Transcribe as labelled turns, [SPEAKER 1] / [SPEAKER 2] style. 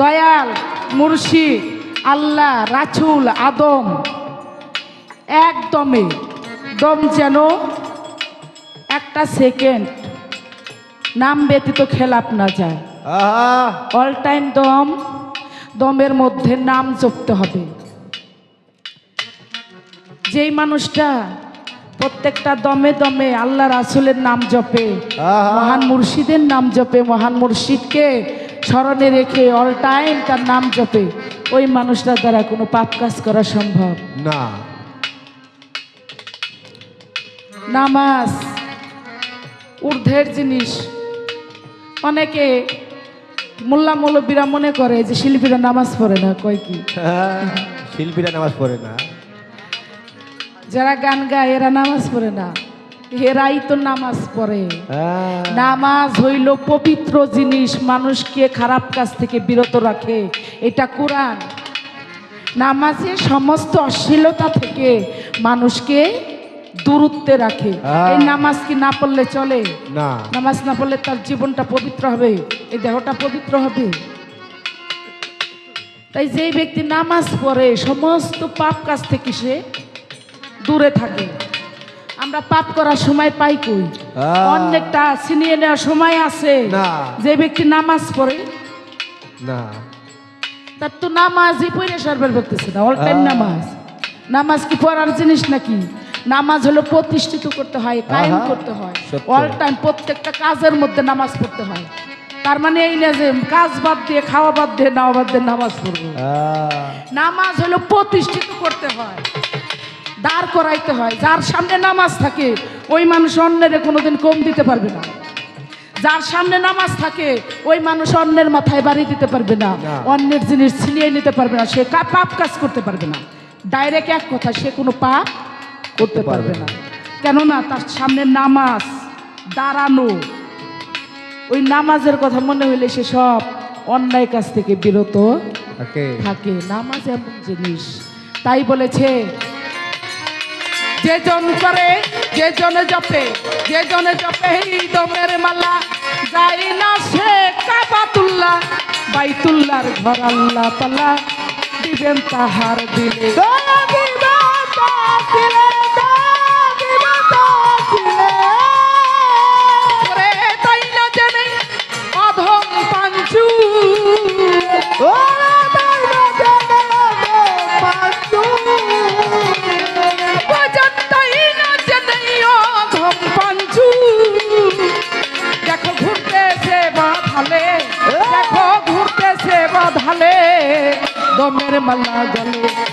[SPEAKER 1] দয়াল মুর্শিদ আল্লাহ রাছুল আদম। একদমে দম যেন একটা সেকেন্ড। নাম ব্যতীত খেলাপ না যায়। অল টাইম দম দমের মধ্যে নাম জপতে হবে। যেই মানুষটা প্রত্যেকটা দমে দমে আল্লাহ রাসুলের নাম জপে। মহান মুর্শিদের নাম জপে মহান মুর্শিদকে স্মরণে রেখে অল টাইম তার নাম জপে। ওই মানুষটার দ্বারা কোনো পাপ কাজ করা সম্ভব।
[SPEAKER 2] না।
[SPEAKER 1] নামাজ ঊর্ধ্বের জিনিস। অনেকে মোল্লা মৌলবীরা মনে করে যে শিল্পীরা নামাজ পড়ে না কয় কি?
[SPEAKER 2] শিল্পীরা নামাজ পড়ে না।
[SPEAKER 1] যারা গান গায় এরা নামাজ পড়ে না। এরাই তো নামাজ পড়ে।
[SPEAKER 2] হ্যাঁ,
[SPEAKER 1] নামাজ হইল পবিত্র জিনিস মানুষকে খারাপ কাজ থেকে বিরত রাখে। এটা কোরআন। নামাজে সমস্ত অশ্লীলতা থেকে মানুষকে দূরত্বে রাখে। এই নামাজ কি না পড়লে চলে? নামাজ না পড়লে তার জীবনটা পবিত্র হবে? এই দেহটা পবিত্র হবে? তাই যেই ব্যক্তি নামাজ পড়ে সমস্ত পাপ কাজ থেকে সে দূরে থাকে। আমরা পাপ করার সময় পাই কই। অনেকটা ছিনিয়ে নেওয়ার সময় আছে। যে ব্যক্তি নামাজ পড়ে
[SPEAKER 2] না।
[SPEAKER 1] তার তো নামাজই পড়ে সারবার করতেছে না অল টাইম নামাজ। নামাজ কি পড়ার জিনিস নাকি? নামাজ হলো প্রতিষ্ঠিত করতে হয় কায়েম করতে হয়। অল টাইম প্রত্যেকটা কাজের মধ্যে নামাজ পড়তে হয়। তার মানে এই না যে কাজ বাদ দিয়ে খাওয়া বাদ দিয়ে নাওয়া বাদ দিয়ে নামাজ পড়ব। নামাজ হলো প্রতিষ্ঠিত করতে হয়। দাঁড় করাইতে হয় যার সামনে নামাজ থাকে ওই মানুষ অন্যের কোনোদিন কম দিতে পারবে না। যার সামনে নামাজ থাকে ওই মানুষ অন্যের মাথায় বাড়ি দিতে পারবে না। অন্যের জিনিস ছিনিয়ে নিতে পারবে না সে পাপ কাজ করতে পারবে না। ডাইরেক্ট এক কথা সে কোনো পাপ করতে পারবে না। কেননা তার সামনে নামাজ দাঁড়ানো ওই নামাজের কথা মনে হইলে সে সব অন্যায় কাজ থেকে বিরত থাকে। নামাজ এমন জিনিস। তাই বলেছে যে জন করে, যে জনে জপে, যে জনে জপে দমের মালা। যাই না সে কাবাতুল্লাহ, বাইতুল্লাহর ঘর আল্লাহ তালা দিবেন তাহার দিলে। দেখো ঘুরতেছে বাধালে দমের মাল্লা জলে